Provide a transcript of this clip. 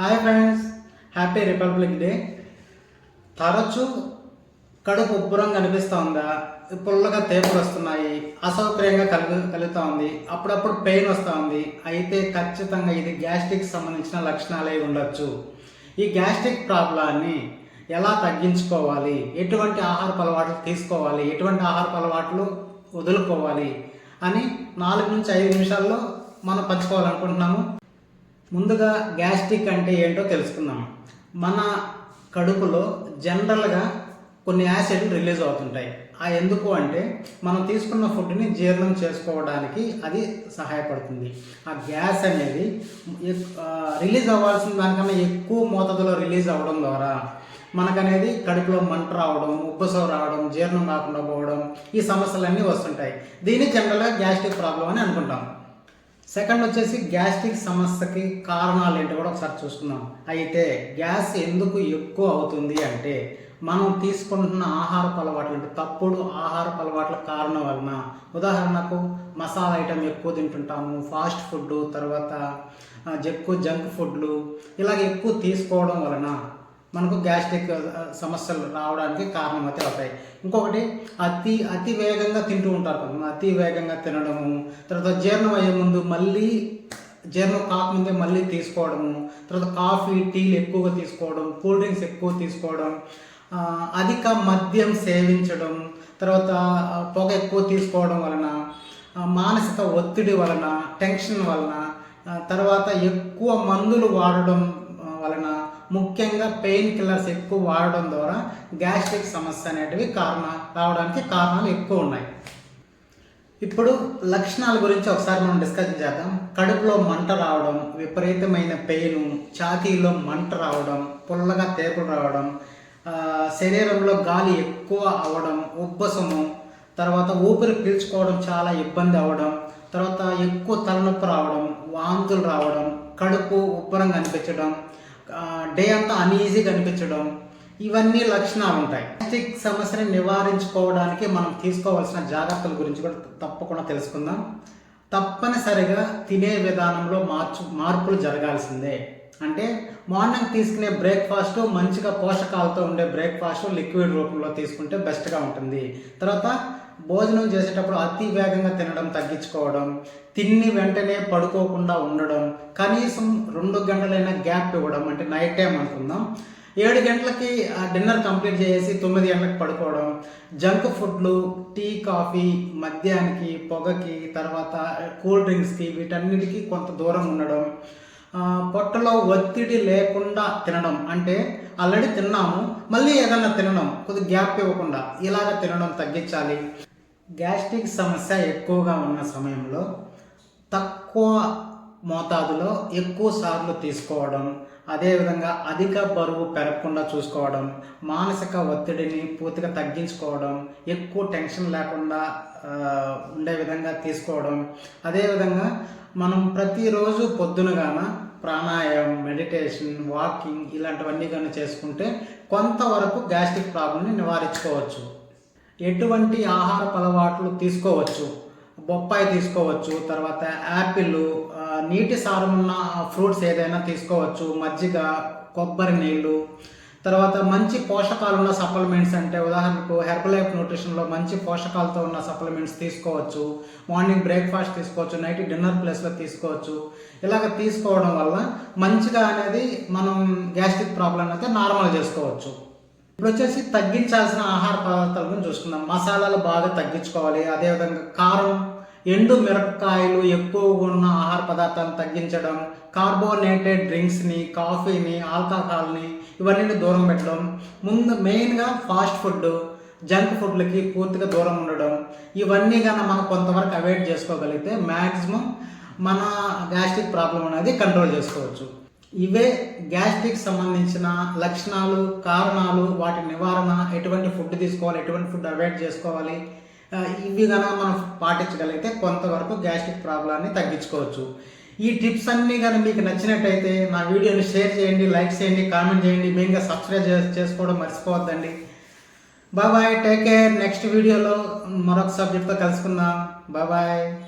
Hi friends happy republic day తరచూ కడుపు ఉబ్బరం కనిపిస్తూ ఉందా పుల్లగా తేపులు వస్తున్నాయి అసౌకర్యంగా కలుగు కలుగుతూ ఉంది అప్పుడప్పుడు పెయిన్ వస్తూ ఉంది అయితే ఖచ్చితంగా ఇది గ్యాస్ట్రిక్ సంబంధించిన లక్షణాలే ఉండొచ్చు. ఈ గ్యాస్ట్రిక్ ప్రాబ్లాన్ని ఎలా తగ్గించుకోవాలి? ఎటువంటి ఆహారపు అలవాట్లు తీసుకోవాలి? ఎటువంటి ఆహారపు అలవాట్లు వదులుకోవాలి? అని నాలుగు నుంచి ఐదు నిమిషాల్లో మనం పంచుకోవాలనుకుంటున్నాము. ముందుగా గ్యాస్ట్రిక్ అంటే ఏంటో తెలుసుకుందాం. మన కడుపులో జనరల్గా కొన్ని యాసిడ్లు రిలీజ్ అవుతుంటాయి. ఆ ఎందుకు అంటే మనం తీసుకున్న ఫుడ్ని జీర్ణం చేసుకోవడానికి అది సహాయపడుతుంది. ఆ గ్యాస్ అనేది రిలీజ్ అవ్వాల్సిన దానికన్నా ఎక్కువ మోతాదులో రిలీజ్ అవ్వడం ద్వారా మనకనేది కడుపులో మంట రావడం ఉబ్బసం రావడం జీర్ణం కాకుండా పోవడం ఈ సమస్యలన్నీ వస్తుంటాయి. దీన్ని జనరల్గా గ్యాస్ట్రిక్ ప్రాబ్లం అని అనుకుంటాం. సెకండ్ వచ్చేసి గ్యాస్ట్రిక్ సమస్యకి కారణాలు ఏంటో కూడా ఒకసారి చూసుకుందాం. అయితే గ్యాస్ ఎందుకు ఎక్కువ అవుతుంది అంటే మనం తీసుకుంటున్న ఆహారపు అలవాట్లు అంటే తప్పుడు ఆహారపు అలవాట్ల కారణం వలన. ఉదాహరణకు మసాలా ఐటమ్ ఎక్కువ తింటుంటాము ఫాస్ట్ ఫుడ్ తర్వాత ఎక్కువ జంక్ ఫుడ్లు ఇలాగ ఎక్కువ తీసుకోవడం వలన మనకు గ్యాస్ట్రిక్ uh, సమస్యలు రావడానికి కారణం అయితే అవుతాయి. ఇంకొకటి అతి అతి వేగంగా తింటూ ఉంటారు కొంతమంది. అతి వేగంగా తినడము తర్వాత జీర్ణం అయ్యే ముందు మళ్ళీ జీర్ణం కాకముందే మళ్ళీ తీసుకోవడము తర్వాత కాఫీ టీలు ఎక్కువగా తీసుకోవడం కూల్ డ్రింక్స్ ఎక్కువ తీసుకోవడం అధిక మద్యం సేవించడం తర్వాత పొగ ఎక్కువ తీసుకోవడం వలన మానసిక ఒత్తిడి వలన టెన్షన్ వలన తర్వాత ఎక్కువ మందులు వాడడం వలన ముఖ్యంగా పెయిన్ కిల్లర్స్ ఎక్కువ వాడడం ద్వారా గ్యాస్ట్రిక్ సమస్య అనేటివి కారణ రావడానికి కారణాలు ఎక్కువ ఉన్నాయి. ఇప్పుడు లక్షణాల గురించి ఒకసారి మనం డిస్కస్ చేద్దాం. కడుపులో మంట రావడం విపరీతమైన పెయిన్ ఛాతీలో మంట రావడం పుల్లగా తేపులు రావడం శరీరంలో గాలి ఎక్కువ అవ్వడం ఉబ్బసము తర్వాత ఊపిరి పీల్చుకోవడం చాలా ఇబ్బంది అవ్వడం తర్వాత ఎక్కువ తలనొప్పి రావడం వాంతులు రావడం కడుపు ఉబ్బరం కనిపించడం డే అంతా అన్ఈజీగా అనిపించడం ఇవన్నీ లక్షణాలు ఉంటాయి. ప్లాస్టిక్ సమస్యని నివారించుకోవడానికి మనం తీసుకోవాల్సిన జాగ్రత్తల గురించి కూడా తప్పకుండా తెలుసుకుందాం. తప్పనిసరిగా తినే విధానంలో మార్చు మార్పులు జరగాల్సిందే. అంటే మార్నింగ్ తీసుకునే బ్రేక్ఫాస్ట్ మంచిగా పోషకాలతో ఉండే బ్రేక్ఫాస్ట్ లిక్విడ్ రూపంలో తీసుకుంటే బెస్ట్గా ఉంటుంది. తర్వాత భోజనం చేసేటప్పుడు అతి వేగంగా తినడం తగ్గించుకోవడం తిన్ని వెంటనే పడుకోకుండా ఉండడం కనీసం రెండు గంటలైనా గ్యాప్ ఇవ్వడం అంటే నైట్ టైం అనుకుందాం. ఏడు గంటలకి ఆ డిన్నర్ కంప్లీట్ చేసి తొమ్మిది గంటలకు పడుకోవడం జంక్ ఫుడ్లు టీ కాఫీ మద్యానికి పొగకి తర్వాత కూల్ డ్రింక్స్కి వీటన్నిటికీ కొంత దూరం ఉండడం పొట్టలో ఒత్తిడి లేకుండా తినడం. అంటే ఆల్రెడీ తిన్నాము మళ్ళీ ఏదన్నా తినడం కొద్ది గ్యాప్ ఇవ్వకుండా ఇలాగ తినడం తగ్గించాలి. గ్యాస్ట్రిక్ సమస్య ఎక్కువగా ఉన్న సమయంలో తక్కువ మోతాదులో ఎక్కువ సార్లు తీసుకోవడం అదేవిధంగా అధిక బరువు పెరగకుండా చూసుకోవడం మానసిక ఒత్తిడిని పూర్తిగా తగ్గించుకోవడం ఎక్కువ టెన్షన్ లేకుండా ఉండే విధంగా తీసుకోవడం. అదేవిధంగా మనం ప్రతిరోజు పొద్దునగాన ప్రాణాయామం మెడిటేషన్ వాకింగ్ ఇలాంటివన్నీ కానీ చేసుకుంటే కొంతవరకు గ్యాస్ట్రిక్ ప్రాబ్లమ్ని నివారించుకోవచ్చు. ఎటువంటి ఆహార అలవాట్లు తీసుకోవచ్చు. బొప్పాయి తీసుకోవచ్చు తర్వాత యాపిల్ నీటి సారమున్న ఫ్రూట్స్ ఏదైనా తీసుకోవచ్చు. మజ్జిగ కొబ్బరి నీళ్ళు తర్వాత మంచి పోషకాలు ఉన్న సప్లిమెంట్స్ అంటే ఉదాహరణకు హెర్బలైఫ్ న్యూట్రిషన్లో మంచి పోషకాలతో ఉన్న సప్లిమెంట్స్ తీసుకోవచ్చు. మార్నింగ్ బ్రేక్ఫాస్ట్ తీసుకోవచ్చు నైట్ డిన్నర్ ప్లేస్లో తీసుకోవచ్చు. ఇలాగ తీసుకోవడం వల్ల మంచిగా అనేది మనం గ్యాస్ట్రిక్ ప్రాబ్లం అయితే నార్మల్ చేసుకోవచ్చు. ఇప్పుడు వచ్చేసి తగ్గించాల్సిన ఆహార పదార్థాలను చూసుకుందాం. మసాలాలు బాగా తగ్గించుకోవాలి. అదేవిధంగా కారం ఎండు మిరపకాయలు ఎక్కువగా ఉన్న ఆహార పదార్థాలను తగ్గించడం కార్బోనేటెడ్ డ్రింక్స్ని కాఫీని ఆల్కహాల్ని ఇవన్నీ దూరం పెట్టడం ముందు మెయిన్గా ఫాస్ట్ ఫుడ్ జంక్ ఫుడ్లకి పూర్తిగా దూరం ఉండడం ఇవన్నీ కన్నా మనం కొంతవరకు అవాయిడ్ చేసుకోగలిగితే మ్యాక్సిమం మన గ్యాస్ట్రిక్ ప్రాబ్లం అనేది కంట్రోల్ చేసుకోవచ్చు. ఇవే గ్యాస్ట్రిక్ సంబంధించిన లక్షణాలు కారణాలు వాటి నివారణ ఎటువంటి ఫుడ్ తీసుకోవాలి ఎటువంటి ఫుడ్ అవాయిడ్ చేసుకోవాలి ఇవి కనుక మనం పాటించగలిగితే కొంతవరకు గ్యాస్ట్రిక్ ప్రాబ్లాన్ని తగ్గించుకోవచ్చు. ఈ టిప్స్ అన్నీ కానీ మీకు నచ్చినట్టయితే నా వీడియోని షేర్ చేయండి లైక్ చేయండి కామెంట్ చేయండి మెయిన్గా సబ్స్క్రైబ్ చే- చేసుకోవడం మర్చిపోవద్దండి. Bye take care. నెక్స్ట్ వీడియోలో మరొక సబ్జెక్ట్తో కలుసుకుందాం. బాయ్.